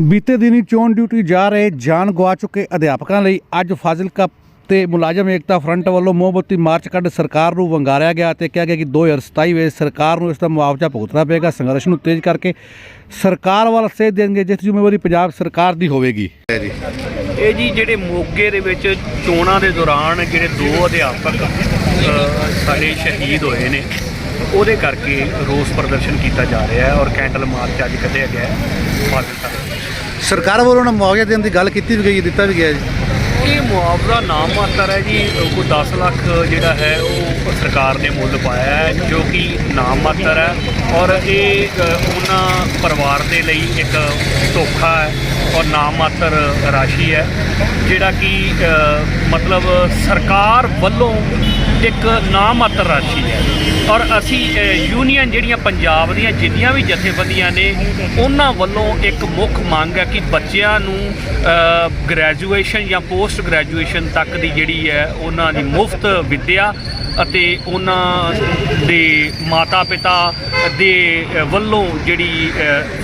ਬੀਤੇ ਦਿਨੀ ਚੋਣ ਡਿਊਟੀ ਜਾ ਰਹੇ ਜਾਨ ਗਵਾ ਚੁੱਕੇ ਅਧਿਆਪਕਾਂ ਲਈ ਅੱਜ ਫਾਜ਼ਿਲਕਾ ਤੇ ਮੁਲਾਜ਼ਮ ਏਕਤਾ ਫਰੰਟ ਵੱਲੋਂ ਮੋਮਬੱਤੀ ਮਾਰਚ ਕੱਢ ਸਰਕਾਰ ਨੂੰ ਵੰਗਾਰਿਆ ਗਿਆ ਤੇ ਕਿਹਾ ਗਿਆ ਕਿ 2027 ਵਿੱਚ ਸਰਕਾਰ ਨੂੰ ਇਸ ਦਾ ਮੁਆਵਜ਼ਾ ਭੁਗਤਣਾ ਪਏਗਾ। ਸੰਘਰਸ਼ ਨੂੰ ਤੇਜ਼ ਕਰਕੇ ਸਰਕਾਰ ਵੱਲ ਸੇਧ ਦੇਣਗੇ, ਜਿਸ ਦੀ ਜ਼ਿੰਮੇਵਾਰੀ ਪੰਜਾਬ ਸਰਕਾਰ ਦੀ ਹੋਵੇਗੀ। ਇਹ ਜੀ ਜਿਹੜੇ ਮੋਗੇ ਦੇ ਵਿੱਚ ਚੋਣਾਂ ਦੇ ਦੌਰਾਨ ਜਿਹੜੇ ਦੋ ਅਧਿਆਪਕ ਸਾਡੇ ਸ਼ਹੀਦ ਹੋਏ ਨੇ, ਉਹਦੇ ਕਰਕੇ ਰੋਸ ਪ੍ਰਦਰਸ਼ਨ ਕੀਤਾ ਜਾ ਰਿਹਾ ਹੈ ਔਰ ਕੈਂਡਲ ਮਾਰਚ ਅੱਜ ਕੱਢਿਆ ਗਿਆ ਫਾਜ਼ਿਲਕਾ ਸਰਕਾਰ ਵੱਲੋਂ ਨਾ ਮੁਆਵਜ਼ਾ ਦੇਣ ਦੀ ਗੱਲ ਕੀਤੀ ਵੀ ਗਈ ਦਿੱਤਾ ਵੀ ਗਿਆ ਜੀ। ਇਹ ਮੁਆਵਜ਼ਾ ਨਾਮ ਮਾਤਰ ਹੈ ਜੀ? ਕੋਈ 10 ਲੱਖ ਜਿਹੜਾ ਹੈ, ਉਹ ਸਰਕਾਰ ਨੇ ਮੁੱਲ ਪਾਇਆ ਹੈ, ਜੋ ਕਿ ਨਾਮ ਮਾਤਰ ਹੈ ਔਰ ਇਹ ਉਹਨਾਂ ਪਰਿਵਾਰ ਦੇ ਲਈ ਇੱਕ ਧੋਖਾ ਹੈ ਔਰ ਨਾਮ ਮਾਤਰ ਰਾਸ਼ੀ ਹੈ, ਜਿਹੜਾ ਕਿ ਮਤਲਬ ਸਰਕਾਰ ਵੱਲੋਂ ਇੱਕ ਨਾਮ ਮਾਤਰ ਰਾਸ਼ੀ ਹੈ। ਔਰ ਅਸੀਂ ਯੂਨੀਅਨ ਜਿਹੜੀਆਂ ਪੰਜਾਬ ਦੀਆਂ ਜਿੰਨੀਆਂ ਵੀ ਜਥੇਬੰਦੀਆਂ ਨੇ, ਉਹਨਾਂ ਵੱਲੋਂ ਇੱਕ ਮੁੱਖ ਮੰਗ ਹੈ ਕਿ ਬੱਚਿਆਂ ਨੂੰ ਗ੍ਰੈਜੂਏਸ਼ਨ ਜਾਂ ਪੋਸਟ ਗ੍ਰੈਜੂਏਸ਼ਨ ਤੱਕ ਦੀ ਜਿਹੜੀ ਹੈ ਉਹਨਾਂ ਦੀ ਮੁਫਤ ਵਿੱਦਿਆ ਅਤੇ ਉਹਨਾਂ ਦੇ ਮਾਤਾ ਪਿਤਾ ਦੇ ਵੱਲੋਂ ਜਿਹੜੀ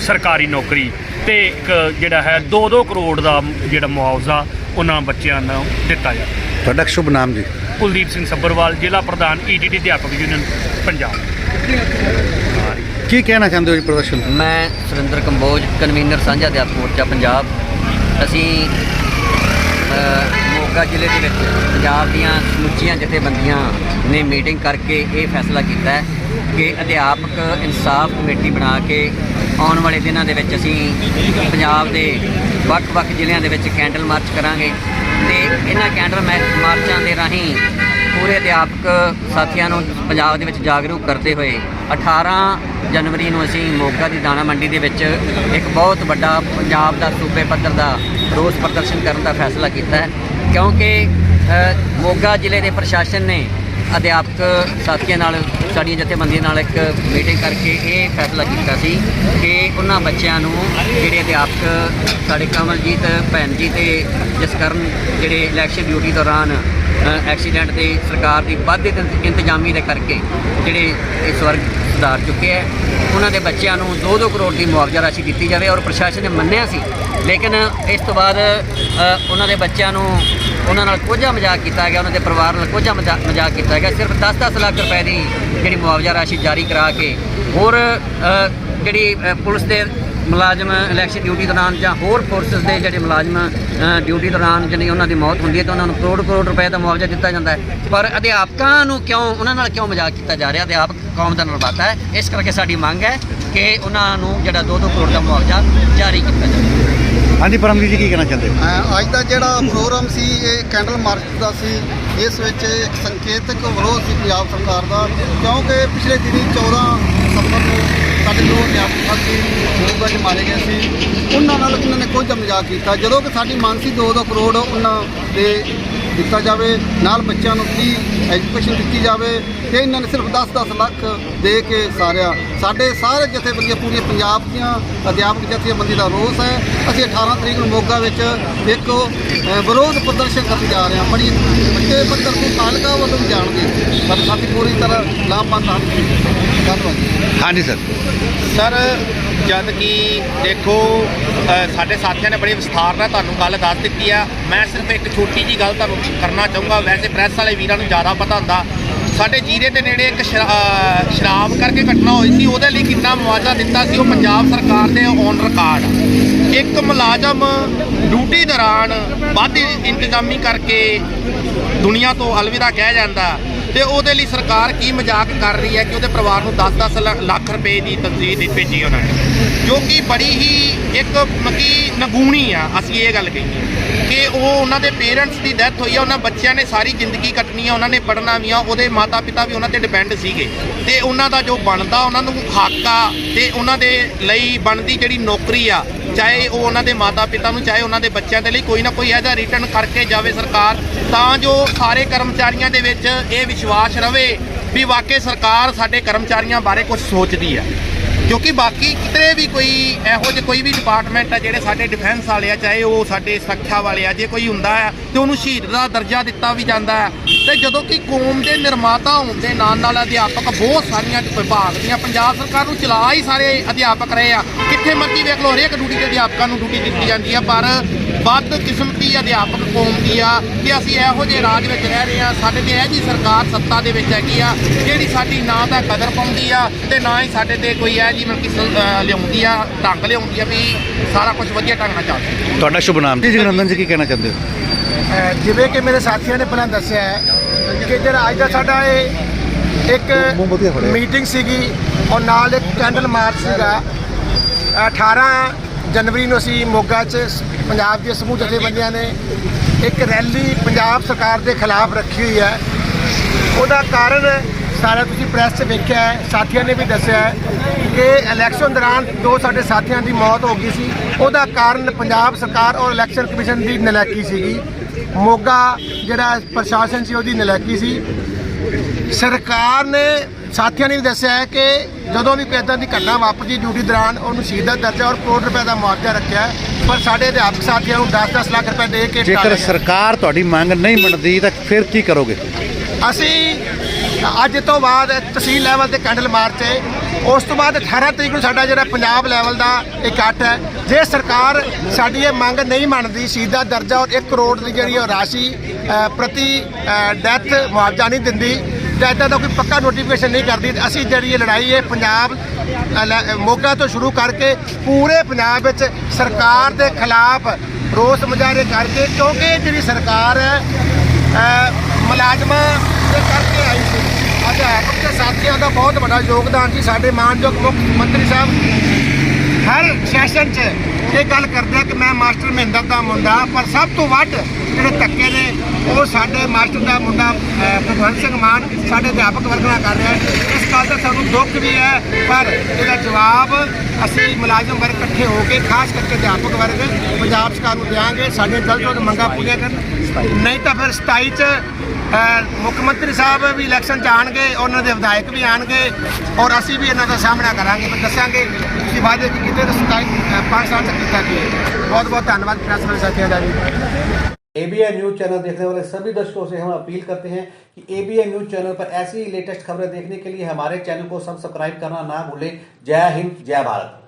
ਸਰਕਾਰੀ ਨੌਕਰੀ ਤੇ ਇੱਕ ਜਿਹੜਾ ਹੈ 2-2 ਕਰੋੜ ਦਾ ਜਿਹੜਾ ਮੁਆਵਜ਼ਾ ਉਹਨਾਂ ਬੱਚਿਆਂ ਨੂੰ ਦਿੱਤਾ ਜਾਵੇ ਤੁਹਾਡਾ ਸ਼ੁਭ ਨਾਮ ਜੀ? ਕੁਲਦੀਪ ਸਿੰਘ ਸੱਭਰਵਾਲ ਜ਼ਿਲ੍ਹਾ ਪ੍ਰਧਾਨ ਈਟੀਟੀ ਅਧਿਆਪਕ ਯੂਨੀਅਨ ਪੰਜਾਬ। ਕੀ ਕਹਿਣਾ ਚਾਹੁੰਦੇ ਹੋ ਜੀ ਪ੍ਰਦਰਸ਼ਨ ਮੈਂ ਸੁਰਿੰਦਰ ਕੰਬੋਜ ਕਨਵੀਨਰ ਸਾਂਝਾ ਅਧਿਆਪਕ ਮੋਰਚਾ ਪੰਜਾਬ। ਅਸੀਂ ਮੋਗਾ ਜ਼ਿਲ੍ਹੇ ਦੇ ਵਿੱਚ ਪੰਜਾਬ ਦੀਆਂ ਸਮੁੱਚੀਆਂ ਜਥੇਬੰਦੀਆਂ ਨੇ ਮੀਟਿੰਗ ਕਰਕੇ ਇਹ ਫੈਸਲਾ ਕੀਤਾ ਹੈ ਕਿ ਅਧਿਆਪਕ ਇਨਸਾਫ ਕਮੇਟੀ ਬਣਾ ਕੇ ਆਉਣ ਵਾਲੇ ਦਿਨਾਂ ਦੇ ਵਿੱਚ ਅਸੀਂ ਪੰਜਾਬ ਦੇ ਵੱਖ-ਵੱਖ ਜ਼ਿਲ੍ਹਿਆਂ ਦੇ ਵਿੱਚ ਕੈਂਡਲ ਮਾਰਚ ਕਰਾਂਗੇ ਤੇ ਇਹਨਾਂ ਕੈਂਡਲ ਮੈ- ਮਾਰਚਾਂ ਦੇ ਰਾਹੀਂ ਪੂਰੇ ਅਧਿਆਪਕ ਸਾਥੀਆਂ ਨੂੰ ਪੰਜਾਬ ਦੇ ਵਿੱਚ ਜਾਗਰੂਕ ਕਰਦੇ ਹੋਏ 18 ਜਨਵਰੀ ਨੂੰ ਅਸੀਂ ਮੋਗਾ ਦੀ ਦਾਣਾ ਮੰਡੀ ਦੇ ਵਿੱਚ ਇੱਕ ਬਹੁਤ ਵੱਡਾ ਪੰਜਾਬ ਦਾ ਸੂਬੇ ਪੱਧਰ ਦਾ ਰੋਸ ਪ੍ਰਦਰਸ਼ਨ ਕਰਨ ਦਾ ਫੈਸਲਾ ਕੀਤਾ ਹੈ। ਕਿਉਂਕਿ ਮੋਗਾ ਜ਼ਿਲ੍ਹੇ ਦੇ ਪ੍ਰਸ਼ਾਸਨ ਨੇ ਅਧਿਆਪਕ ਸਾਥੀਆਂ ਨਾਲ, ਸਾਡੀਆਂ ਜਥੇਬੰਦੀਆਂ ਨਾਲ ਇੱਕ ਮੀਟਿੰਗ ਕਰਕੇ ਇਹ ਫੈਸਲਾ ਕੀਤਾ ਸੀ ਕਿ ਉਹਨਾਂ ਬੱਚਿਆਂ ਨੂੰ ਜਿਹੜੇ ਅਧਿਆਪਕ ਸਾਡੇ ਕਮਲਜੀਤ ਭੈਣ ਜੀ ਤੇ ਜਸਕਰਨ ਜਿਹੜੇ ਇਲੈਕਸ਼ਨ ਡਿਊਟੀ ਦੌਰਾਨ ਐਕਸੀਡੈਂਟ ਤੇ ਸਰਕਾਰ ਦੀ ਵਾਧੇ ਇੰਤਜ਼ਾਮੀ ਦੇ ਕਰਕੇ ਜਿਹੜੇ ਇਸ ਵਰਗ ਸੁਧਾਰ ਚੁੱਕੇ ਹੈ, ਉਹਨਾਂ ਦੇ ਬੱਚਿਆਂ ਨੂੰ 2-2 ਕਰੋੜ ਦੀ ਮੁਆਵਜ਼ਾ ਰਾਸ਼ੀ ਦਿੱਤੀ ਜਾਵੇ ਔਰ ਪ੍ਰਸ਼ਾਸਨ ਨੇ ਮੰਨਿਆ ਸੀ। ਲੇਕਿਨ ਇਸ ਤੋਂ ਬਾਅਦ ਉਹਨਾਂ ਦੇ ਬੱਚਿਆਂ ਨੂੰ ਉਹਨਾਂ ਨਾਲ ਕੋਝਾ ਮਜ਼ਾਕ ਕੀਤਾ ਗਿਆ, ਉਹਨਾਂ ਦੇ ਪਰਿਵਾਰ ਨਾਲ ਕੋਝਾ ਮਜ਼ਾ- ਮਜ਼ਾਕ ਕੀਤਾ ਗਿਆ। ਸਿਰਫ 10-10 ਲੱਖ ਰੁਪਏ ਦੀ ਜਿਹੜੀ ਮੁਆਵਜ਼ਾ ਰਾਸ਼ੀ ਜਾਰੀ ਕਰਾ ਕੇ ਹੋਰ ਜਿਹੜੀ ਪੁਲਿਸ ਦੇ ਮੁਲਾਜ਼ਮ ਇਲੈਕਸ਼ਨ ਡਿਊਟੀ ਦੌਰਾਨ ਜਾਂ ਹੋਰ ਫੋਰਸਸ ਦੇ ਜਿਹੜੇ ਮੁਲਾਜ਼ਮ ਡਿਊਟੀ ਦੌਰਾਨ ਜਿਹੜੀ ਉਹਨਾਂ ਦੀ ਮੌਤ ਹੁੰਦੀ ਹੈ ਤਾਂ ਉਹਨਾਂ ਨੂੰ ਕਰੋੜ ਕਰੋੜ ਰੁਪਏ ਦਾ ਮੁਆਵਜ਼ਾ ਦਿੱਤਾ ਜਾਂਦਾ ਹੈ। ਪਰ ਅਧਿਆਪਕਾਂ ਨੂੰ ਕਿਉਂ ਉਹਨਾਂ ਨਾਲ ਕਿਉਂ ਮਜ਼ਾਕ ਕੀਤਾ ਜਾ ਰਿਹਾ? ਅਧਿਆਪਕ ਕੌਮ ਦਾ ਨਿਰਮਾਤਾ ਹੈ। ਇਸ ਕਰਕੇ ਸਾਡੀ ਮੰਗ ਹੈ ਕਿ ਉਹਨਾਂ ਨੂੰ ਜਿਹੜਾ 2-2 ਕਰੋੜ ਦਾ ਮੁਆਵਜ਼ਾ ਜਾਰੀ ਕੀਤਾ ਜਾਵੇ। ਹਾਂਜੀ ਪਰਮਜੀਤ ਜੀ ਕੀ ਕਹਿਣਾ ਚਾਹੁੰਦੇ ਹੋ? ਅੱਜ ਦਾ ਜਿਹੜਾ ਪ੍ਰੋਗਰਾਮ ਸੀ ਇਹ ਕੈਂਡਲ ਮਾਰਚ ਦਾ ਸੀ ਇਸ ਵਿੱਚ ਇੱਕ ਸੰਕੇਤਕ ਵਿਰੋਧ ਸੀ ਪੰਜਾਬ ਸਰਕਾਰ ਦਾ ਕਿਉਂਕਿ ਪਿਛਲੇ ਦਿਨੀ 14 ਦਸੰਬਰ ਨੂੰ ਸਾਡੇ ਜੋ ਅਧਿਆਪਕ ਸਾਥੀ ਮੋਗਾ 'ਚ ਮਾਰੇ ਗਏ ਸੀ। ਉਹਨਾਂ ਨਾਲ ਉਹਨਾਂ ਨੇ ਕੁਝ ਮਜ਼ਾਕ ਕੀਤਾ। ਜਦੋਂ ਕਿ ਸਾਡੀ ਮੰਗ ਸੀ 2-2 ਕਰੋੜ ਉਹਨਾਂ ਦੇ ਦਿੱਤਾ ਜਾਵੇ, ਨਾਲ ਬੱਚਿਆਂ ਨੂੰ ਫ੍ਰੀ ਐਜੂਕੇਸ਼ਨ ਦਿੱਤੀ ਜਾਵੇ ਤੇ ਇਹਨਾਂ ਨੇ ਸਿਰਫ 10-10 ਲੱਖ ਦੇ ਕੇ ਸਾਰਿਆ। ਸਾਡੇ ਸਾਰੇ ਜਥੇਬੰਦੀਆਂ ਪੂਰੀਆਂ ਪੰਜਾਬ ਦੀਆਂ ਅਧਿਆਪਕ ਜਥੇਬੰਦੀ ਦਾ ਰੋਸ ਹੈ। ਅਸੀਂ 18 ਤਰੀਕ ਨੂੰ ਮੋਗਾ ਵਿੱਚ ਇੱਕ ਵਿਰੋਧ ਪ੍ਰਦਰਸ਼ਨ ਕਰਨ ਜਾ ਰਹੇ ਹਾਂ। ਬੜੀ ਵੱਡੇ ਪੱਧਰ ਤੇ ਤਾਲਕਾ ਵੱਲੋਂ ਵੀ ਜਾਣਗੇ। ਪਰ ਸਾਡੀ ਪੂਰੀ ਤਰ੍ਹਾਂ ਲਾਭਬੰਦ ਹਨ। ਧੰਨਵਾਦ। ਹਾਂਜੀ ਸਰ। ਸਰ ਜਦ ਕਿ ਦੇਖੋ ਸਾਡੇ ਸਾਥੀਆਂ ਨੇ ਬੜੀ ਵਿਸਥਾਰ ਨਾਲ ਤੁਹਾਨੂੰ ਗੱਲ ਦੱਸ ਦਿੱਤੀ ਆ। ਮੈਂ ਸਿਰਫ ਇੱਕ ਛੋਟੀ ਜੀ ਗੱਲ ਤੁਹਾਨੂੰ ਕਰਨਾ ਚਾਹੂੰਗਾ। ਵੈਸੇ ਪ੍ਰੈਸ ਵਾਲੇ ਵੀਰਾਂ ਨੂੰ ਜ਼ਿਆਦਾ ਪਤਾ ਹੁੰਦਾ। ਸਾਡੇ ਜੀਰੇ ਦੇ ਨੇੜੇ ਇੱਕ ਸ਼ਰਾ- ਸ਼ਰਾਬ ਕਰਕੇ ਘਟਨਾ ਹੋਈ ਸੀ, ਉਹਦੇ ਲਈ ਕਿੰਨਾ ਮੁਆਵਜ਼ਾ ਦਿੱਤਾ ਸੀ ਉਹ ਪੰਜਾਬ ਸਰਕਾਰ ਦੇ ਔਨ ਰਿਕਾਰਡ ਇੱਕ ਮੁਲਾਜ਼ਮ ਡਿਊਟੀ ਦੌਰਾਨ ਵੱਧ ਇੰਤਜ਼ਾਮੀ ਕਰਕੇ ਦੁਨੀਆ ਤੋਂ ਅਲਵਿਦਾ ਕਹਿ ਜਾਂਦਾ ਤੇ ਉਹਦੇ ਲਈ ਸਰਕਾਰ ਕੀ ਮਜ਼ਾਕ ਕਰ ਰਹੀ ਹੈ ਕਿ ਉਹਦੇ ਪਰਿਵਾਰ ਨੂੰ 10-10 ਲ- ਲੱਖ ਰੁਪਏ ਦੀ ਤਸਦੀਕ ਭੇਜੀ ਉਹਨਾਂ ਨੇ। ਜੋ ਕਿ ਬੜੀ ਹੀ ਇੱਕ ਮਕੀ ਨਗੂਣੀ ਆ, ਅਸੀਂ ਇਹ ਗੱਲ ਕਹੀਏ ਕਿ ਉਹ ਉਹਨਾਂ ਦੇ ਪੇਰੈਂਟਸ ਦੀ ਡੈਥ ਹੋਈ ਆ, ਉਹਨਾਂ ਬੱਚਿਆਂ ਨੇ ਸਾਰੀ ਜ਼ਿੰਦਗੀ ਕੱਟਣੀ ਆ, ਉਹਨਾਂ ਨੇ ਪੜ੍ਹਨਾ ਵੀ ਆ, ਉਹਦੇ ਮਾਤਾ ਪਿਤਾ ਵੀ ਉਹਨਾਂ ਤੇ ਡਿਪੈਂਡ ਸੀਗੇ। ਤੇ ਉਹਨਾਂ ਦਾ ਜੋ ਬਣਦਾ, ਉਹਨਾਂ ਨੂੰ ਹੱਕ ਆ ਤੇ ਉਹਨਾਂ ਦੇ ਲਈ ਬਣਦੀ ਜਿਹੜੀ ਨੌਕਰੀ ਆ, ਚਾਹੇ ਉਹ ਉਹਨਾਂ ਦੇ ਮਾਤਾ ਪਿਤਾ ਨੂੰ, ਚਾਹੇ ਉਹਨਾਂ ਦੇ ਬੱਚਿਆਂ ਦੇ ਲਈ ਕੋਈ ਨਾ ਕੋਈ ਇਹਦਾ ਰਿਟਰਨ ਕਰਕੇ ਜਾਵੇ ਸਰਕਾਰ, ਤਾਂ ਜੋ ਸਾਰੇ ਕਰਮਚਾਰੀਆਂ ਦੇ ਵਿੱਚ ਇਹ ਵਿਸ਼ਵਾਸ ਰਵੇ ਵੀ ਵਾਕਈ ਸਰਕਾਰ ਸਾਡੇ ਕਰਮਚਾਰੀਆਂ ਬਾਰੇ ਕੁਝ ਸੋਚਦੀ ਹੈ। ਕਿਉਂਕਿ ਬਾਕੀ ਕਿਤੇ ਵੀ ਕੋਈ ਇਹੋ ਜਿਹੇ ਕੋਈ ਵੀ ਡਿਪਾਰਟਮੈਂਟ ਆ ਜਿਹੜੇ ਸਾਡੇ ਡਿਫੈਂਸ ਵਾਲੇ ਆ, ਚਾਹੇ ਉਹ ਸਾਡੇ ਸੁਰੱਖਿਆ ਵਾਲੇ ਆ, ਜੇ ਕੋਈ ਹੁੰਦਾ ਆ ਤੇ ਉਹਨੂੰ ਸ਼ਹੀਦ ਦਾ ਦਰਜਾ ਦਿੱਤਾ ਵੀ ਜਾਂਦਾ ਹੈ। ਤੇ ਜਦੋਂ ਕਿ ਕੌਮ ਦੇ ਨਿਰਮਾਤਾ ਹੋਣ ਦੇ ਨਾਲ ਨਾਲ ਅਧਿਆਪਕ ਬਹੁਤ ਸਾਰੀਆਂ ਵਿਭਾਗ ਦੀਆਂ, ਪੰਜਾਬ ਸਰਕਾਰ ਨੂੰ ਚਲਾ ਹੀ ਸਾਰੇ ਅਧਿਆਪਕ ਰਹੇ ਆ। ਕਿੱਥੇ ਮਰਜ਼ੀ ਵੇਖ ਲਓ, ਹਰੇਕ ਡਿਊਟੀ ਤੇ ਅਧਿਆਪਕਾਂ ਨੂੰ ਡਿਊਟੀ ਦਿੱਤੀ ਜਾਂਦੀ ਆ, ਪਰ ਵੱਧ ਕਿਸਮਤੀ ਅਧਿਆਪਕ ਕੌਮ ਦੀ ਆ ਕਿ ਅਸੀਂ ਇਹੋ ਜਿਹੇ ਰਾਜ ਵਿੱਚ ਰਹਿ ਰਹੇ ਆ ਸਾਡੇ ਤੇ ਇਹ ਜੀ ਸਰਕਾਰ ਸੱਤਾ ਦੇ ਵਿੱਚ ਹੈਗੀ ਆ ਜਿਹੜੀ ਸਾਡੀ ਨਾ ਤਾਂ ਕਦਰ ਪਾਉਂਦੀ ਆ ਤੇ ਨਾ ਹੀ ਸਾਡੇ ਤੇ ਕੋਈ ਇਹ ਜੀ ਮਤਲਬ ਕਿ ਲਿਆਉਂਦੀ ਆ ਢੰਗ ਲਿਆਉਂਦੀ ਆ ਵੀ ਸਾਰਾ ਕੁਝ ਵਧੀਆ ਢੰਗ ਨਾਲ ਚੱਲਦਾ ਤੁਹਾਡਾ ਸ਼ੁਭ ਨਾਮ ਜੀ ਜਗਨੰਦਨ ਜੀ ਕੀ ਕਹਿਣਾ ਚਾਹੁੰਦੇ ਹੋ? ਜਿਵੇਂ ਕਿ ਮੇਰੇ ਸਾਥੀਆਂ ਨੇ ਪਹਿਲਾਂ ਦੱਸਿਆ ਹੈ ਕਿ ਜਿਹੜਾ ਅੱਜ ਦਾ ਸਾਡਾ ਇਹ ਇੱਕ ਮੀਟਿੰਗ ਸੀਗੀ ਔਰ ਨਾਲ ਇੱਕ ਕੈਂਡਲ ਮਾਰਚ ਸੀਗਾ। 18 ਜਨਵਰੀ ਨੂੰ ਅਸੀਂ ਮੋਗਾ 'ਚ ਪੰਜਾਬ ਦੇ ਸਮੂਹ ਜਥੇਬੰਦੀਆਂ ਨੇ ਇੱਕ ਰੈਲੀ ਪੰਜਾਬ ਸਰਕਾਰ ਦੇ ਖਿਲਾਫ ਰੱਖੀ ਹੋਈ ਹੈ। ਉਹਦਾ ਕਾਰਨ ਸਾਰਾ ਤੁਸੀਂ ਪ੍ਰੈਸ 'ਚ ਵੇਖਿਆ ਹੈ, ਸਾਥੀਆਂ ਨੇ ਵੀ ਦੱਸਿਆ ਹੈ ਕਿ ਇਲੈਕਸ਼ਨ ਦੌਰਾਨ ਦੋ ਸਾਡੇ ਸਾਥੀਆਂ ਦੀ ਮੌਤ ਹੋ ਗਈ ਸੀ। ਉਹਦਾ ਕਾਰਨ ਪੰਜਾਬ ਸਰਕਾਰ ਔਰ ਇਲੈਕਸ਼ਨ ਕਮਿਸ਼ਨ ਦੀ ਨਲਾਇਕੀ ਸੀਗੀ। ਮੋਗਾ ਜਿਹੜਾ ਪ੍ਰਸ਼ਾਸਨ ਸੀ, ਉਹਦੀ ਨਲਾਇਕੀ ਸੀ। ਸਰਕਾਰ ਨੇ ਸਾਥੀਆਂ ਨੇ ਵੀ ਦੱਸਿਆ ਹੈ ਕਿ ਜਦੋਂ ਵੀ ਕੋਈ ਇੱਦਾਂ ਦੀ ਘਟਨਾ ਵਾਪਰਦੀ ਡਿਊਟੀ ਦੌਰਾਨ ਉਹਨੂੰ ਸ਼ਹੀਦਤ ਦਰਜਾ ਔਰ ਕਰੋੜ ਰੁਪਏ ਦਾ ਮੁਆਵਜ਼ਾ ਰੱਖਿਆ ਪਰ ਸਾਡੇ ਅਧਿਆਪਕ ਸਾਥੀਆਂ ਨੂੰ 10-10 ਲੱਖ ਰੁਪਏ ਦੇ ਕੇ ਜੇਕਰ। ਸਰਕਾਰ ਤੁਹਾਡੀ ਮੰਗ ਨਹੀਂ ਮੰਨਦੀ ਤਾਂ ਫਿਰ ਕੀ ਕਰੋਗੇ? ਅਸੀਂ ਅੱਜ ਤੋਂ ਬਾਅਦ ਤਹਿਸੀਲ ਲੈਵਲ ਤੇ ਕੈਂਡਲ ਮਾਰਚ। ਹੈ ਉਸ ਤੋਂ ਬਾਅਦ 18 ਤਰੀਕ ਨੂੰ ਸਾਡਾ ਜਿਹੜਾ ਪੰਜਾਬ ਲੈਵਲ ਦਾ ਇਕੱਠ ਹੈ। ਜੇ ਸਰਕਾਰ ਸਾਡੀ ਇਹ ਮੰਗ ਨਹੀਂ ਮੰਨਦੀ ਸਿੱਧਾ ਦਰਜਾ ਔਰ 1 ਕਰੋੜ ਦੀ ਜਿਹੜੀ ਉਹ ਰਾਸ਼ੀ ਪ੍ਰਤੀ ਡੈਥ ਮੁਆਵਜ਼ਾ ਨਹੀਂ ਦਿੰਦੀ ਤੇ ਇੱਦਾਂ ਦਾ ਕੋਈ ਪੱਕਾ ਨੋਟੀਫਿਕੇਸ਼ਨ ਨਹੀਂ ਕਰਦੀ। ਅਸੀਂ ਜਿਹੜੀ ਇਹ ਲੜਾਈ ਹੈ ਪੰਜਾਬ ਮੋਗਾ ਤੋਂ ਸ਼ੁਰੂ ਕਰਕੇ ਪੂਰੇ ਪੰਜਾਬ ਵਿੱਚ ਸਰਕਾਰ ਦੇ ਖਿਲਾਫ ਰੋਸ ਮੁਜ਼ਾਹਰੇ ਕਰਕੇ ਕਿਉਂਕਿ ਜਿਹੜੀ ਸਰਕਾਰ ਹੈ ਮੁਲਾਜ਼ਮਾਂ ਦੇ ਕਰਕੇ ਆਈ ਸੀ। ਅਧਿਆਪਕ ਤੇ ਸਾਥੀਆਂ ਦਾ ਬਹੁਤ ਵੱਡਾ ਯੋਗਦਾਨ ਸੀ। ਸਾਡੇ ਮਾਨਯੋਗ ਮੁੱਖ ਮੰਤਰੀ ਸਾਹਿਬ ਹਰ ਸੈਸ਼ਨ 'ਚ ਇਹ ਗੱਲ ਕਰਦੇ ਆ ਕਿ ਮੈਂ ਮਾਸਟਰ ਮਹਿੰਦਰ ਦਾ ਮੁੰਡਾ, ਪਰ ਸਭ ਤੋਂ ਵੱਧ ਜਿਹੜੇ ਧੱਕੇ ਨੇ, ਉਹ ਸਾਡੇ ਮਾਸਟਰ ਦਾ ਮੁੰਡਾ ਭਗਵੰਤ ਸਿੰਘ ਮਾਨ, ਸਾਡੇ ਅਧਿਆਪਕ ਵਰਗ ਨਾਲ ਕਰ ਰਿਹਾ ਇਸ ਗੱਲ ਦਾ ਸਾਨੂੰ ਦੁੱਖ ਵੀ ਹੈ, ਪਰ ਇਹਦਾ ਜਵਾਬ ਅਸੀਂ ਮੁਲਾਜ਼ਮ ਵਰਗ ਇਕੱਠੇ ਹੋ ਕੇ, ਖਾਸ ਕਰਕੇ ਅਧਿਆਪਕ ਵਰਗ, ਪੰਜਾਬ ਸਰਕਾਰ ਨੂੰ ਦੇਵਾਂਗੇ ਸਾਡੇ ਜਲਦ ਜਲਦ ਮੰਗਾਂ ਪੂਰੀਆਂ ਕਰਨ। ਨਹੀਂ ਤਾਂ ਫਿਰ 27 ਚ ਮੁੱਖ ਮੰਤਰੀ ਸਾਹਿਬ ਵੀ ਇਲੈਕਸ਼ਨ 'ਚ ਆਣਗੇ ਉਹਨਾਂ ਦੇ ਵਿਧਾਇਕ ਵੀ ਆਣਗੇ ਔਰ ਅਸੀਂ ਵੀ ਇਹਨਾਂ ਦਾ ਸਾਹਮਣਾ ਕਰਾਂਗੇ ਫਿਰ ਦੱਸਾਂਗੇ ਕਿ ਵਾਅਦੇ ਕੀ ਕੀਤੇ ਤੇ 27 5 ਸਾਲ ਤੱਕ ਕੀਤਾ ਕੀ ਹੈ ਬਹੁਤ ਬਹੁਤ ਧੰਨਵਾਦ ਪ੍ਰੈਸ ਵਾਲੇ ਸਾਥੀਆਂ ਦਾ ਵੀ एबीएन न्यूज चैनल देखने वाले सभी दर्शकों से हम अपील करते हैं कि एबीएन न्यूज चैनल पर ऐसी ही लेटेस्ट खबरें देखने के लिए हमारे चैनल को सब्सक्राइब करना ना भूलें जय हिंद जय भारत